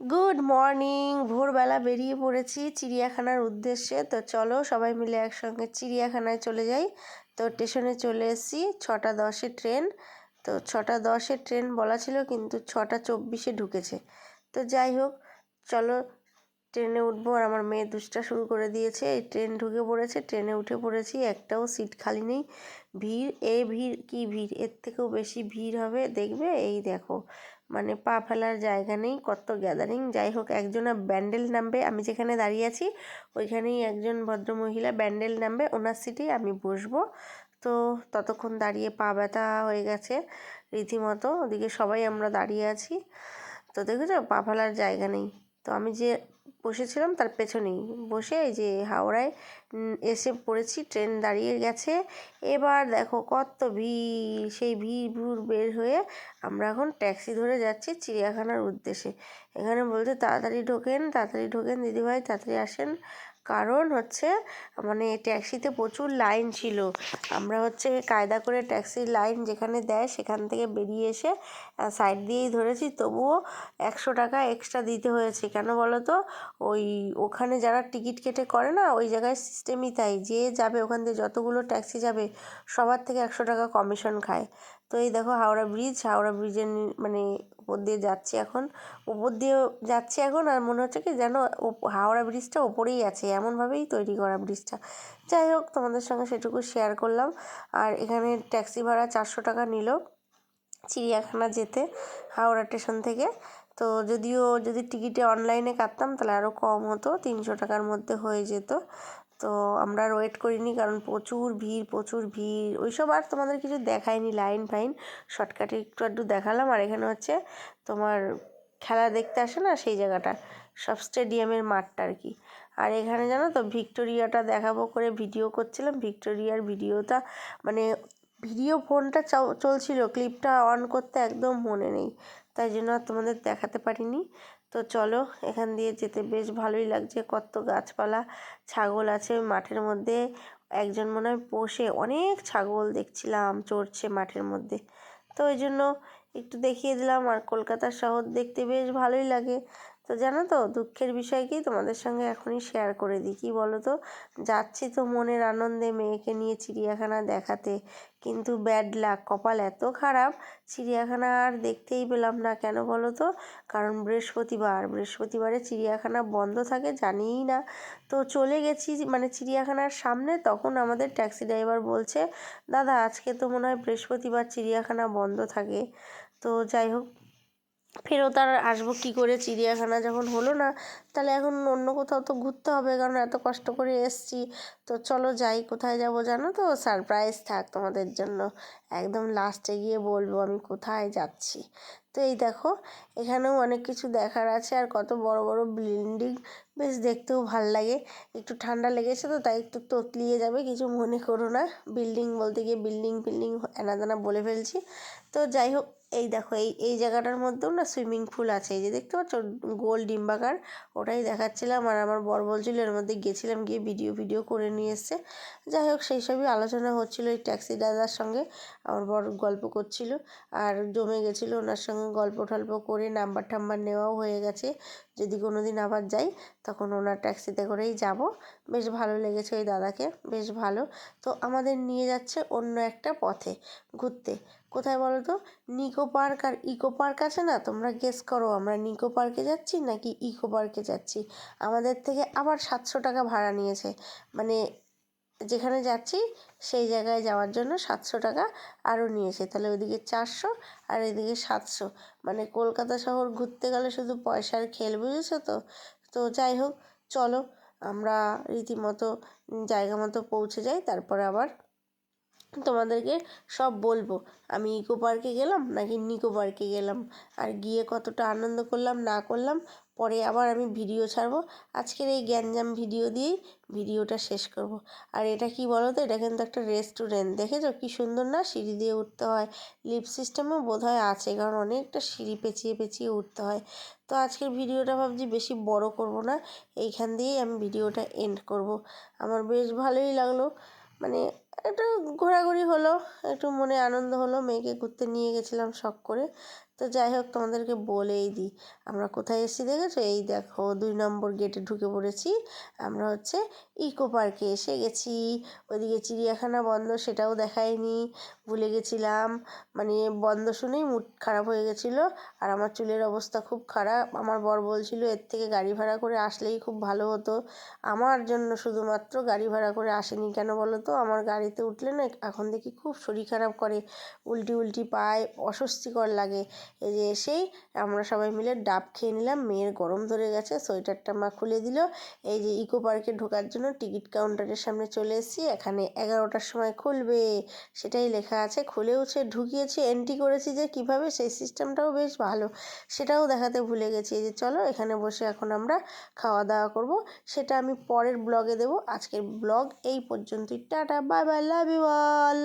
Good morning ভোরবেলা বেরিয়ে পড়েছি চিড়িয়াখানার উদ্দেশ্যে। তো চলো সবাই মিলে একসঙ্গে চিড়িয়াখানায় চলে যাই। তো স্টেশনে চলে এসেছি, ছটা দশে ট্রেন তো ছটা দশে ট্রেন বলা ছিল, কিন্তু ছটা চব্বিশে ঢুকেছে। তো যাই হোক, চলো ট্রেনে উঠবো। আর আমার মেয়ে দুষ্টা শুরু করে দিয়েছে। এই ট্রেন ঢুকে পড়েছে। ট্রেনে উঠে পড়েছি। একটাও সিট খালি নেই। ভিড়, এ ভিড়, কি ভিড়? এর থেকেও বেশি ভিড় হবে। দেখবে? এই দেখো। মানে পা ফেলার জায়গা নেই, কত গ্যাদারিং যাই হোক একজনা ব্যান্ডেল নামবে, আমি যেখানে দাঁড়িয়ে আছি, ওইখানেই একজন ভদ্রমহিলা ব্যান্ডেল নামবে, ওনার সিটেই আমি বসবো। তো ততক্ষণ দাঁড়িয়ে পা ব্যথা হয়ে গেছে রীতিমতো, ওদিকে সবাই আমরা দাঁড়িয়ে আছি। তো দেখেছ, পা ফেলার জায়গা নেই। তো আমি যে বসেছিলাম, তার পেছনেই। বসে এই যে হাওড়ায় এসে পড়েছি, ট্রেন দাঁড়িয়ে গেছে। এবার দেখো কত ভিড়, সেই ভিড় ভুড় বের হয়ে আমরা এখন ট্যাক্সি ধরে যাচ্ছি চিড়িয়াখানার উদ্দেশ্যে। এখানে বলতে তাড়াতাড়ি ঢোকেন তাড়াতাড়ি ঢোকেন, দিদিভাই, তাড়াতাড়ি আসেন। কারণ হচ্ছে মানে ট্যাক্সিতে প্রচুর লাইন ছিল। আমরা হচ্ছে কায়দা করে ট্যাক্সির লাইন যেখানে দেয় সেখান থেকে বেরিয়ে এসে সাইড দিয়েই ধরেছি। তবুও একশো টাকা এক্সট্রা দিতে হয়েছে। কেন বলো তো ওই ওখানে যারা টিকিট কেটে করে না, ওই জায়গায় সিস্টেমই তাই। যে যাবে ওখান থেকে যতগুলো ট্যাক্সি যাবে, সবার থেকে একশো টাকা কমিশন খায়। তো এই দেখো হাওড়া ব্রিজ হাওড়া ব্রিজের মানে উপর দিয়ে যাচ্ছি এখন, উপর দিয়ে যাচ্ছি এখন আর মনে হচ্ছে কি যেন হাওড়া ব্রিজটা ওপরেই আছে, এমনভাবেই তৈরি করা ব্রিজটা যাই হোক, তোমাদের সঙ্গে সেটুকু শেয়ার করলাম। আর এখানে ট্যাক্সি ভাড়া চারশো টাকা নিল চিড়িয়াখানা যেতে, হাওড়া স্টেশন থেকে। তো যদিও যদি টিকিটে অনলাইনে কাটতাম, তাহলে আরও কম হতো, তিনশো টাকার মধ্যে হয়ে যেত। তো আমরা আর ওয়েট করিনি কারণ প্রচুর ভিড় প্রচুর ভিড়। ওইসব আর তোমাদের কিছু দেখায়নি লাইন ফাইন। শর্টকাটে একটু একটু দেখালাম। আর এখানে হচ্ছে তোমার খেলা দেখতে আসে না সেই জায়গাটা? সব স্টেডিয়ামের মাঠটা আর কি। আর এখানে জানো তো, ভিক্টোরিয়াটা দেখাবো করে ভিডিও করছিলাম। ভিক্টোরিয়ার ভিডিওটা মানে ভিডিও ফোনটা চলছিল। ক্লিপটা অন করতে একদম মনে নেই। তাই জন্য তোমাদের দেখাতে পারিনি। তো চলো, এখান দিয়ে যেতে বেশ ভালোই লাগছে। কত গাছপালা, ছাগল আছে মাঠের মধ্যে। একজন মনে হয় পোষে, অনেক ছাগল দেখছিলাম চড়ছে মাঠের মধ্যে। তো ওই জন্য একটু দেখিয়ে দিলাম আর কলকাতা শহর দেখতে বেশ ভালোই লাগে। তো জানো তো, দুঃখের বিষয় কি? তোমাদের সঙ্গে এখনই শেয়ার করে দিই। কী বলো তো যাচ্ছি তো মনের আনন্দে মেয়েকে নিয়ে চিড়িয়াখানা দেখাতে। কিন্তু ব্যাড লাক কপাল এত খারাপ, চিড়িয়াখানা আর দেখতেই পেলাম না। কেন বলো তো কারণ বৃহস্পতিবার, বৃহস্পতিবারে চিড়িয়াখানা বন্ধ থাকে, জানিই না। তো চলে গেছি মানে চিড়িয়াখানার সামনে, তখন আমাদের ট্যাক্সি ড্রাইভার বলছে, দাদা, আজকে তো মনে হয় বৃহস্পতিবার চিড়িয়াখানা বন্ধ থাকে। তো যাই হোক ফেরত আর আসব কী করে? চিড়িয়াখানা যখন হলো না, তাহলে এখন অন্য কোথাও তো ঘুরতে হবে, কারণ এত কষ্ট করে এসছি। তো চলো যাই, কোথায় যাব জানো তো? সারপ্রাইজ থাক তোমাদের জন্য। একদম লাস্টে গিয়ে বলব আমি কোথায় যাচ্ছি। তো এই দেখো, এখানেও অনেক কিছু দেখার আছে, আর কত বড় বড় বিল্ডিং বেশ দেখতেও ভালো লাগে। একটু ঠান্ডা লেগেছে তো, তাই একটু ততলিয়ে যাবে, কিছু মনে করো না। বিল্ডিং বলতে গিয়ে বিল্ডিং ফিল্ডিং এনাদানা বলে ফেলছি। তো যাই হোক এই দেখো, এই এই জায়গাটার মধ্যেও না সুইমিং পুল আছে। এই যে দেখতে পাচ্ছ, গোল ডিম্বাকার, ওটাই দেখাচ্ছিলাম। আর আমার বর বলছিল এর মধ্যে গেছিলাম গিয়ে ভিডিও ভিডিও করে নিয়ে এসছে। যাই হোক, সেই সবই আলোচনা হচ্ছিল এই ট্যাক্সি দাদার সঙ্গে। আমার বর গল্প করছিল, আর জমে গেছিল ওনার সঙ্গে গল্প টল্প করে, নাম্বার টাম্বার নেওয়াও হয়ে গেছে। যদি কোনো দিন আবার যাই, তখন ওনার ট্যাক্সিতে করেই যাব। বেশ ভালো লেগেছে ওই দাদাকে, বেশ ভালো। তো আমাদের নিয়ে যাচ্ছে অন্য একটা পথে, ঘুরতে। কোথায় বলো তো নিকো পার্ক আর ইকো পার্ক আছে না? তোমরা গেস করো, আমরা নিকো পার্কে যাচ্ছি নাকি ইকো পার্কে যাচ্ছি? আমাদের থেকে আবার সাতশো টাকা ভাড়া নিয়েছে। মানে যেখানে যাচ্ছি, সেই জায়গায় যাওয়ার জন্য সাতশো টাকা আরও নিয়েছে। তাহলে ওইদিকে চারশো আর এদিকে সাতশো। মানে কলকাতা শহর ঘুরতে গেলে শুধু পয়সার খেল, বুঝেছ তো? তো যাই হোক, চলো, আমরা রীতিমতো, জায়গা মতো পৌঁছে যাই, তারপরে আবার তোমাদেরকে সব বলব। আমি ইকো পার্কে গেলাম নাকি নিকো পার্কে গেলাম? আর গিয়ে কতটা আনন্দ করলাম, না করলাম, পরে আবার আমি ভিডিও ছাড়বো। আজকের এই গ্যাঞ্জাম ভিডিও দিয়েই ভিডিওটা শেষ করব। আর এটা কি বলো তো এটা কিন্তু একটা রেস্টুরেন্ট। দেখেছ? কি সুন্দর না? সিঁড়ি দিয়ে উঠতে হয়। লিপ সিস্টেমও বোধ হয় আছে, কারণ অনেকটা সিঁড়ি পেঁচিয়ে পেঁচিয়ে উঠতে হয়। তো আজকের ভিডিওটা ভাবছি বেশি বড় করব না। এইখান দিয়েই আমি ভিডিওটা এন্ড করব। আমার বেশ ভালোই লাগল। মানে একটু ঘোরাঘুরি হলো, একটু মনে আনন্দ হলো, মেয়েকে ঘুরতে নিয়ে গেছিলাম শখ করে। তো যাই হোক, তোমাদেরকে বলেই দিই, আমরা কোথায় এসেছি দেখেছ? এই দেখো, দুই নম্বর গেটে ঢুকে পড়েছি। আমরা হচ্ছে ইকো পার্কে এসে গেছি। ওইদিকে চিড়িয়াখানা বন্ধ, সেটাও দেখায়নি। ভুলে গেছিলাম। মানে বন্ধ শুনেই মুড খারাপ হয়ে গেছিল। আর আমার চুলের অবস্থা খুব খারাপ। আমার বর বলছিল, এর থেকে গাড়ি ভাড়া করে আসলেই খুব ভালো হতো। আমার জন্য শুধুমাত্র গাড়ি ভাড়া করে আসেনি কেন বলো তো? আমার গাড়িতে উঠলে না, এখন দেখি খুব শরীর খারাপ করে। উল্টি উল্টি পায় অস্বস্তিকর লাগে। এই যে এসেই আমরা সবাই মিলে ডাব খেয়ে নিলাম। মেয়ের গরম ধরে গেছে, সোয়েটারটা মা খুলে দিল। এই যে ইকো পার্কে ঢোকার জন্য টিকিট কাউন্টারের সামনে চলে এসেছি। এখানে এগারোটার সময় খুলবে। সেটাই লেখা আছে খুলেওছে ঢুকিয়েছি এন্ট্রি করেছি যে কীভাবে সেই সিস্টেমটাও বেশ ভালো। সেটাও দেখাতে ভুলে গেছি। যে চলো, এখানে বসে এখন আমরা খাওয়া দাওয়া করব। সেটা আমি পরের ব্লগে দেবো। আজকের ব্লগ এই পর্যন্তই। Tata bye bye love you all